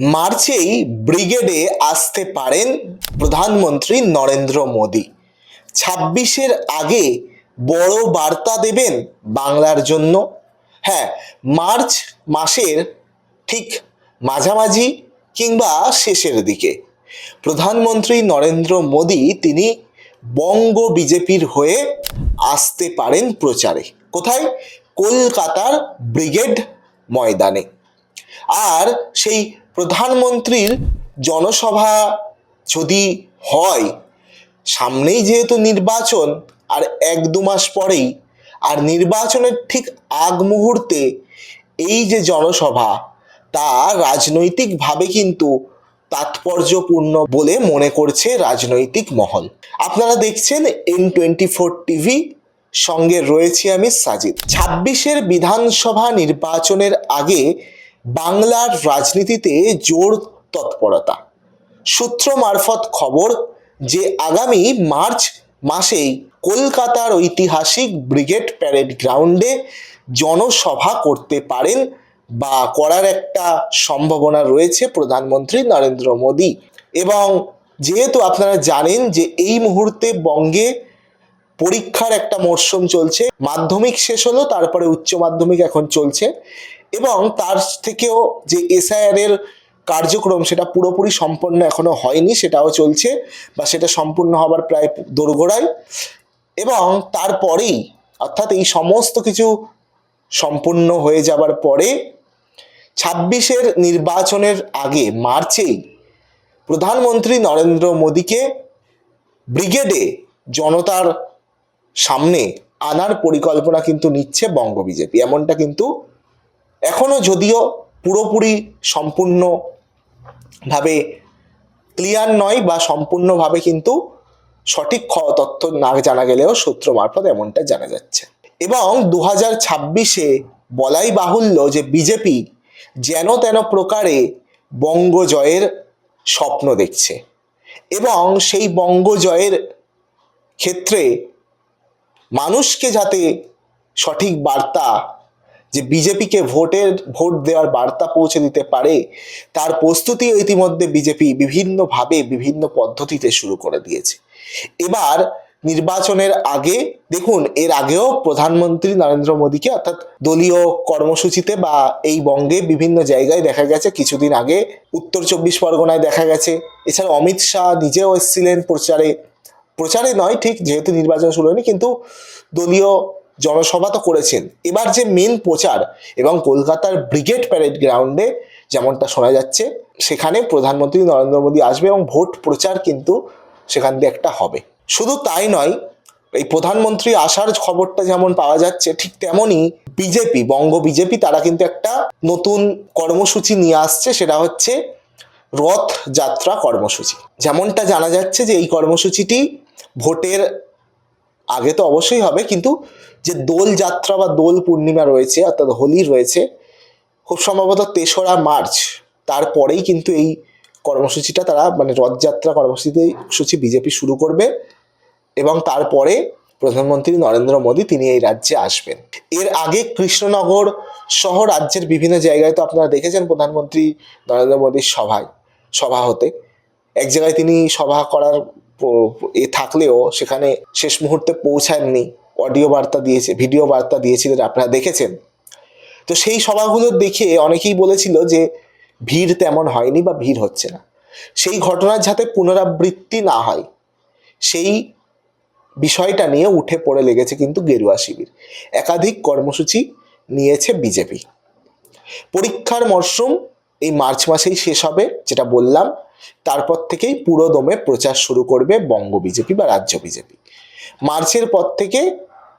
মার্চেই ব্রিগেডে আসতে পারেন প্রধানমন্ত্রী নরেন্দ্র মোদী। ছাব্বিশের আগে বড় বার্তা দেবেন বাংলার জন্য। হ্যাঁ মার্চ মাসের ঠিক মাঝামাঝি কিংবা শেষের দিকে প্রধানমন্ত্রী নরেন্দ্র মোদী তিনি বঙ্গ বিজেপির হয়ে আসতে পারেন প্রচারে। কোথায়? কলকাতার ব্রিগেড ময়দানে। আর সেই প্রধানমন্ত্রীর জনসভা যদি হয়, সামনেই যেহেতু নির্বাচন, আর এক দু মাস পরেই, আর নির্বাচনের ঠিক আগ মুহূর্তে এই যে জনসভা, তা রাজনৈতিকভাবে কিন্তু তাৎপর্যপূর্ণ বলে মনে করছে রাজনৈতিক মহল। আপনারা দেখছেন এন টোয়েন্টি ফোর টিভি সঙ্গে রয়েছি আমি সাজিদ। ছাব্বিশের বিধানসভা নির্বাচনের আগে বাংলার রাজনীতিতে জোর তৎপরতা। সূত্র মারফত খবর যে আগামী মার্চ মাসেই কলকাতার ঐতিহাসিক ব্রিগেড প্যারেড গ্রাউন্ডে জনসভা করতে পারেন বা করার একটা সম্ভাবনা রয়েছে প্রধানমন্ত্রী নরেন্দ্র মোদী। এবং যেহেতু আপনারা জানেন যে এই মুহূর্তে বঙ্গে পরীক্ষার একটা মরশুম চলছে, মাধ্যমিক শেষ হলো, তারপরে উচ্চ মাধ্যমিক এখন চলছে এবং তার থেকেও যে এসআইআর এর কার্যক্রম সেটা পুরোপুরি সম্পন্ন এখনও হয়নি, সেটাও চলছে বা সেটা সম্পূর্ণ হবার প্রায় দোরগোড়ায়। এবং তারপরেই অর্থাৎ এই সমস্ত কিছু সম্পূর্ণ হয়ে যাবার পরে ছাব্বিশের নির্বাচনের আগে মার্চেই প্রধানমন্ত্রী নরেন্দ্র মোদীকে ব্রিগেডে জনতার সামনে আনার পরিকল্পনা কিন্তু নিচ্ছে বঙ্গ বিজেপি। এমনটা কিন্তু এখনও যদিও পুরোপুরি সম্পূর্ণভাবে ক্লিয়ার নয় বা সম্পূর্ণভাবে কিন্তু সঠিক তথ্য না জানা গেলেও সূত্র মারফত এমনটা জানা যাচ্ছে। এবং দু হাজার ছাব্বিশে বলাই বাহুল্য যে বিজেপি যেন তেন প্রকারে বঙ্গ জয়ের স্বপ্ন দেখছে এবং সেই বঙ্গ জয়ের ক্ষেত্রে মানুষকে যাতে সঠিক বার্তা যে বিজেপিকে ভোটের, ভোট দেওয়ার বার্তা পৌঁছে দিতে পারে, তার প্রস্তুতি ইতিমধ্যে বিজেপি বিভিন্নভাবে বিভিন্ন পদ্ধতিতে শুরু করে দিয়েছে। এবার নির্বাচনের আগে, দেখুন, এর আগেও প্রধানমন্ত্রী নরেন্দ্র মোদীকে, অর্থাৎ দলীয় কর্মসূচিতে বা এই বঙ্গে বিভিন্ন জায়গায় দেখা গেছে, কিছুদিন আগে উত্তর চব্বিশ পরগনায় দেখা গেছে। এছাড়া অমিত শাহ নিজেও এসেছিলেন প্রচারে। প্রচারে নয়, ঠিক, যেহেতু নির্বাচন শুরু হয়নি, কিন্তু দলীয় জনসভা তো করেছেন। এবার যে মেন প্রচার এবং কলকাতার ব্রিগেড প্যারেড গ্রাউন্ডে যেমনটা শোনা যাচ্ছে, সেখানে প্রধানমন্ত্রী নরেন্দ্র মোদী আসবে এবং ভোট প্রচার কিন্তু সেখান দিয়ে একটা হবে। শুধু তাই নয়, এই প্রধানমন্ত্রী আসার খবরটা যেমন পাওয়া যাচ্ছে, ঠিক তেমনই বিজেপি, বঙ্গ বিজেপি তারা কিন্তু একটা নতুন কর্মসূচি নিয়ে আসছে, সেটা হচ্ছে রথ যাত্রা কর্মসূচি। যেমনটা জানা যাচ্ছে যে এই কর্মসূচিটি ভোটের আগে তো অবশ্যই হবে, কিন্তু যে দোল যাত্রা বা দোল পূর্ণিমা রয়েছে, অর্থাৎ হোলি রয়েছে, খুব সম্ভবত তেসরা মার্চ, তারপরেই কিন্তু এই কর্মসূচিটা তারা মানে রথযাত্রা কর্মসূচিতে সূচি বিজেপি শুরু করবে এবং তারপরে প্রধানমন্ত্রী নরেন্দ্র মোদী তিনি এই রাজ্যে আসবেন। এর আগে কৃষ্ণনগর সহ রাজ্যের বিভিন্ন জায়গায় তো আপনারা দেখেছেন প্রধানমন্ত্রী নরেন্দ্র মোদীর সভায়, সভা হতে। এক জায়গায় তিনি সভা করার এ থাকলেও সেখানে শেষ মুহূর্তে পৌঁছাননি। অডিও বার্তা দিয়েছে, ভিডিও বার্তা দিয়েছিলেন আপনারা দেখেছেন। তো সেই সভাগুলো দেখে অনেকেই বলেছিল যে ভিড় তেমন হয়নি বা ভিড় হচ্ছে না। সেই ঘটনার যাতে পুনরাবৃত্তি না হয়, সেই বিষয়টা নিয়ে উঠে পড়ে লেগেছে কিন্তু গেরুয়া শিবির। একাধিক কর্মসূচি নিয়েছে বিজেপি। পরীক্ষার মরশুম এই মার্চ মাসেই শেষ হবে, যেটা বললাম। তারপর থেকেই পুরো দমে প্রচার শুরু করবে বঙ্গ বিজেপি বা রাজ্য বিজেপি। মার্চের পর থেকে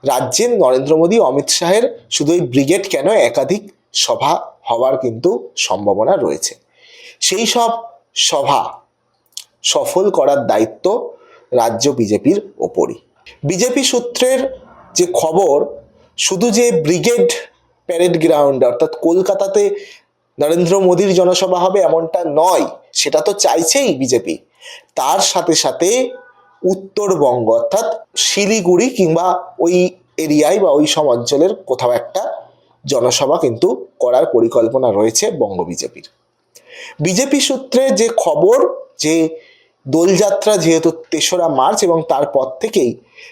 রাজ্যে নরেন্দ্র মোদী, অমিত শাহের শুধু এই ব্রিগেড কেন একাধিক সভা হওয়ার কিন্তু সম্ভাবনা রয়েছে। সেই সব সভা সফল করার দায়িত্ব রাজ্য বিজেপির ওপরই। বিজেপি সূত্রের যে খবর, শুধু যে ব্রিগেড প্যারেড গ্রাউন্ড, অর্থাৎ কলকাতাতে নরেন্দ্র মোদীর জনসভা হবে এমনটা নয়, সেটা তো চাইছেই বিজেপি। তার সাথে সাথে উত্তরবঙ্গ, অর্থাৎ শিলিগুড়ি কিংবা ওই এরিয়ায় বা ওই সব অঞ্চলের কোথাও একটা জনসভা কিন্তু করার পরিকল্পনা রয়েছে বঙ্গ বিজেপির। বিজেপি সূত্রে যে খবর, যে দোলযাত্রা যেহেতু তেসরা মার্চ এবং তারপর থেকেই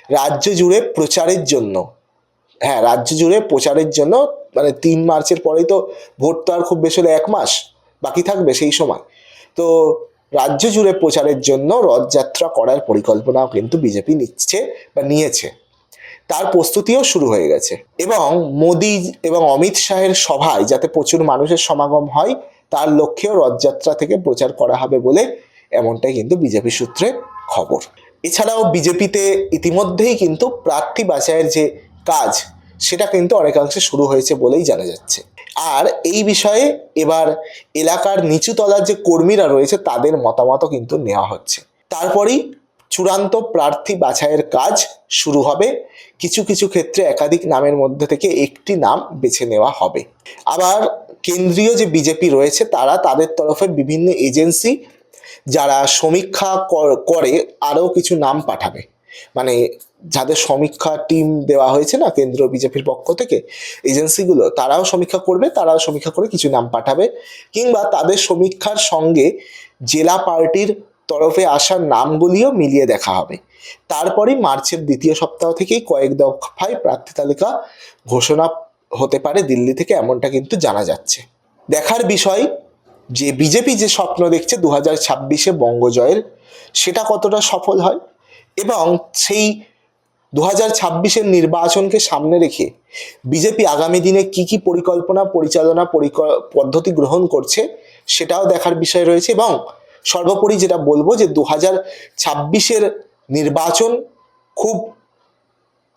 রাজ্য জুড়ে প্রচারের জন্য হ্যাঁ রাজ্য জুড়ে প্রচারের জন্য মানে তিন মার্চের পরেই তো ভোট তো আর খুব বেশি হলে এক মাস বাকি থাকবে সেই সময়। তো রাজ্য জুড়ে প্রচারের জন্য রথযাত্রা করার পরিকল্পনাও কিন্তু বিজেপি নিচ্ছে বা নিয়েছে। তার প্রস্তুতিও শুরু হয়ে গেছে। এবং মোদি এবং অমিত শাহের সভায় যাতে প্রচুর মানুষের সমাগম হয়, তার লক্ষ্যেও রথযাত্রা থেকে প্রচার করা হবে বলে এমনটাই কিন্তু বিজেপি সূত্রে খবর। এছাড়াও বিজেপিতে ইতিমধ্যেই কিন্তু প্রার্থী বাছাইয়ের যে কাজ সেটা কিন্তু অনেকাংশে শুরু হয়েছে বলেই জানা যাচ্ছে। আর এই বিষয়ে এবার এলাকার নিচুতলার যে কর্মীরা রয়েছে, তাদের মতামতও কিন্তু নেওয়া হচ্ছে। তারপরেই চূড়ান্ত প্রার্থী বাছাইয়ের কাজ শুরু হবে। কিছু কিছু ক্ষেত্রে একাধিক নামের মধ্যে থেকে একটি নাম বেছে নেওয়া হবে। আবার কেন্দ্রীয় যে বিজেপি রয়েছে, তারা তাদের তরফে বিভিন্ন এজেন্সি, যারা সমীক্ষা করে, আরও কিছু নাম পাঠাবে। মানে যাদের সমীক্ষা টিম দেওয়া হয়েছে না, কেন্দ্রীয় বিজেপির পক্ষ থেকে এজেন্সিগুলো তারাও সমীক্ষা করবে, তারাও সমীক্ষা করে কিছু নাম পাঠাবে, কিংবা তাদের সমীক্ষার সঙ্গে জেলা পার্টির তরফে আসা নামগুলিও মিলিয়ে দেখা হবে। তারপরেই মার্চের দ্বিতীয় সপ্তাহ থেকেই কয়েক দফায় প্রার্থী তালিকা ঘোষণা হতে পারে দিল্লি থেকে, এমনটা কিন্তু জানা যাচ্ছে। দেখার বিষয়, যে বিজেপি যে স্বপ্ন দেখছে দু হাজার ছাব্বিশে বঙ্গজয়ের, সেটা কতটা সফল হয়? এবং সেই দু হাজার ছাব্বিশের নির্বাচনকে সামনে রেখে বিজেপি আগামী দিনে কি কি পরিকল্পনা, পরিচালনা পরিক- পদ্ধতি গ্রহণ করছে সেটাও দেখার বিষয় রয়েছে এবং সর্বোপরি যেটা বলব যে দু হাজার ছাব্বিশের নির্বাচন খুব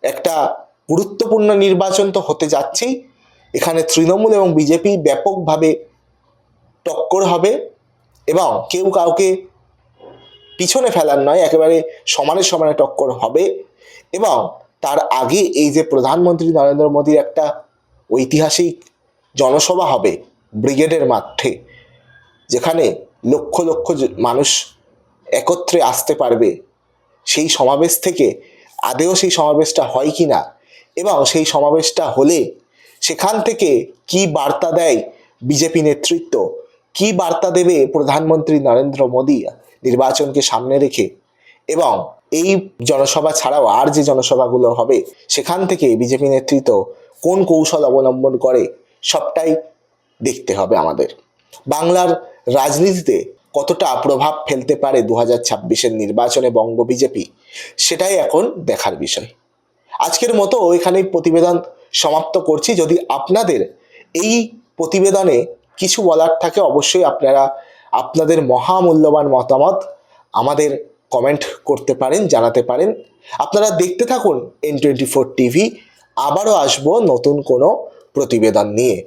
একটা গুরুত্বপূর্ণ নির্বাচন তো হতে যাচ্ছেই। এখানে তৃণমূল এবং বিজেপি ব্যাপকভাবে টক্কর হবে এবং কেউ কাউকে পিছনে ফেলার নয়, একেবারে সমানে সমানে টক্কর হবে। এবং তার আগে এই যে প্রধানমন্ত্রী নরেন্দ্র মোদীর একটা ঐতিহাসিক জনসভা হবে ব্রিগেডের মাঠে, যেখানে লক্ষ লক্ষ মানুষ একত্রে আসতে পারবে। সেই সমাবেশ থেকে আদেও সেই সমাবেশটা হয় কি না? এবং সেই সমাবেশটা হলে সেখান থেকে কি বার্তা দেয় বিজেপি নেতৃত্ব? কি বার্তা দেবে প্রধানমন্ত্রী নরেন্দ্র মোদী? নির্বাচনকে সামনে রেখে এবং এই জনসভা ছাড়াও আর যে জনসভাগুলো হবে, সেখান থেকে বিজেপি নেতৃত্ব কোন কৌশল অবলম্বন করে, সবটাই দেখতে হবে আমাদের। বাংলার রাজনীতিতে কতটা প্রভাব ফেলতে পারে দু হাজার ছাব্বিশের নির্বাচনে বঙ্গ বিজেপি, সেটাই এখন দেখার বিষয়। আজকের মতো এখানেই প্রতিবেদন সমাপ্ত করছি। যদি আপনাদের এই প্রতিবেদনে কিছু বলার থাকে, অবশ্যই আপনারা আপনাদের মহামূল্যবান মতামত আমাদের কমেন্ট করতে পারেন, জানাতে পারেন। আপনারা দেখতে থাকুন এন টোয়েন্টি ফোর টিভি আবারও আসব নতুন কোনো প্রতিবেদন নিয়ে।